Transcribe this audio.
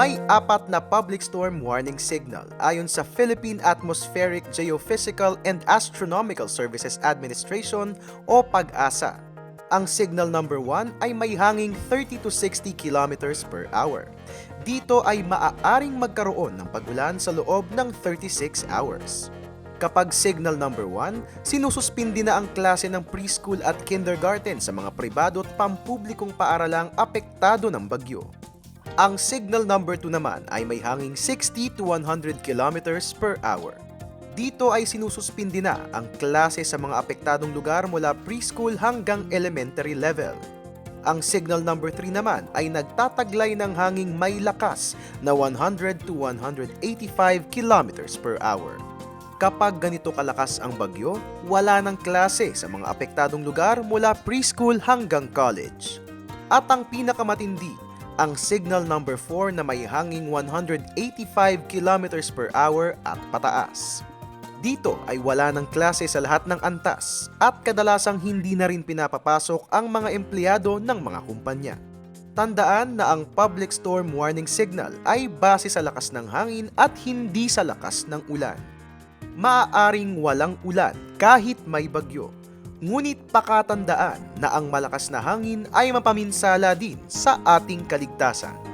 May apat na public storm warning signal ayon sa Philippine Atmospheric Geophysical and Astronomical Services Administration o PAGASA. Ang signal number 1 ay may hanging 30 to 60 kilometers per hour. Dito ay maaaring magkaroon ng pagulan sa loob ng 36 hours. Kapag signal number 1, sinususpindi na ang klase ng preschool at kindergarten sa mga pribado at pampublikong paaralang apektado ng bagyo. Ang signal number 2 naman ay may hanging 60 to 100 kilometers per hour. Dito ay sinususpindi na ang klase sa mga apektadong lugar mula preschool hanggang elementary level. Ang signal number 3 naman ay nagtataglay ng hanging may lakas na 100 to 185 kilometers per hour. Kapag ganito kalakas ang bagyo, wala ng klase sa mga apektadong lugar mula preschool hanggang college. At ang pinakamatindi, ang signal number 4 na may hanging 185 kilometers per hour at pataas. Dito ay wala ng klase sa lahat ng antas at kadalasang hindi na rin pinapapasok ang mga empleyado ng mga kumpanya. Tandaan na ang public storm warning signal ay base sa lakas ng hangin at hindi sa lakas ng ulan. Maaaring walang ulan kahit may bagyo. Ngunit pakatandaan na ang malakas na hangin ay mapaminsala din sa ating kaligtasan.